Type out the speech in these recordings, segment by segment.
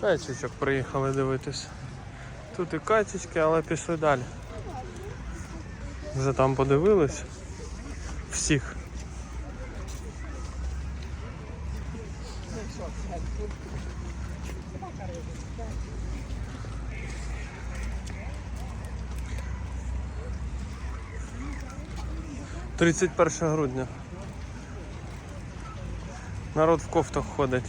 Качечок приїхали дивитись. Тут і качечки, але пішли далі. Вже там подивились. Всіх. Тридцять перше грудня. Народ в кофтах ходить.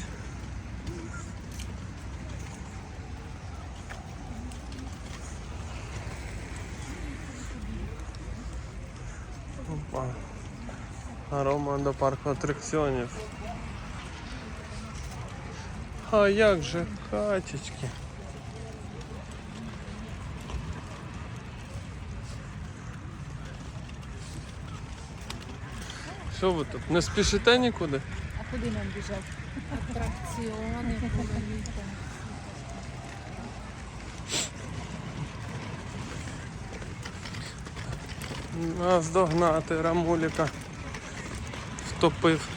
Опа. Арома до парку атракціонів. А як же качечки? Що ви тут? Не спішите нікуди? А куди нам біжав? Атракціони, повеліте. Нас догнати, Рамуліка. Втопив.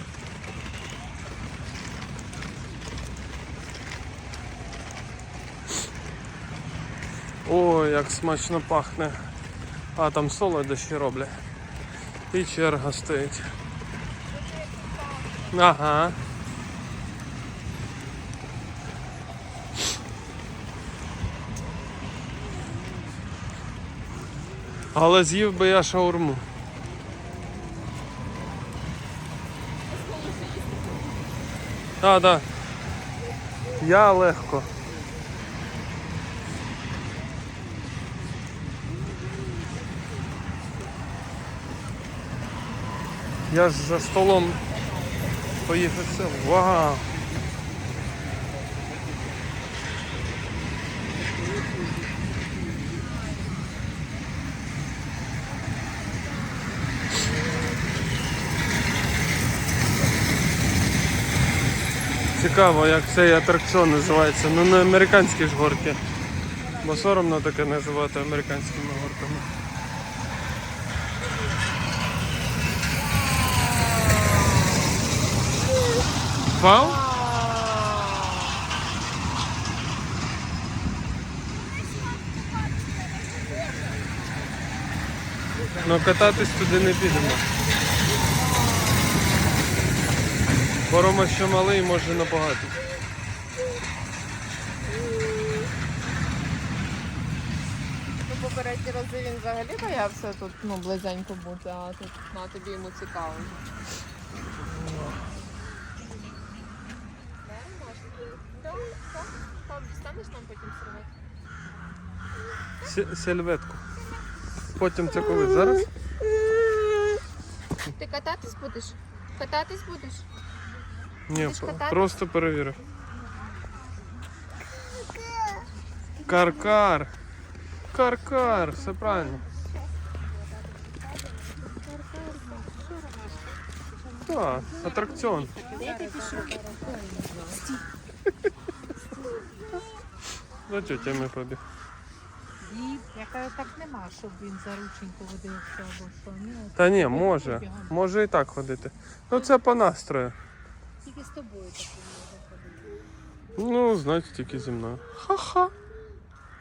Ой, як смачно пахне. А там солодощі роблять. І черга стоїть. Ага. Але з'їв би я шаурму. Так, так. Я легко. Я ж за столом поїхав все. Вау! Цікаво, як цей атракціон називається. Ну не американські ж горки. Бо соромно таке називати американськими горками. Вау? Ну кататись туди не підемо. Бо Рома ще малий може набагато. Ну, попередні рази він взагалі боявся тут ну, близенько бути, а тут на тобі йому цікаво. Дістанеш нам потім серветку? Сельветку. Потім це коли? Зараз? Ти кататись будеш? Кататись будеш? Ні, просто перевірив. Каркар. Каркар, все правильно. Так, атракціон. За тетями побіг. І яка так нема, щоб він за рученьку водився або що. Ні, Та ні, може. Може і так ходити. Ну це по настрою. Тільки з тобою так не. Ну, значить, тільки зі мною. Ха-ха.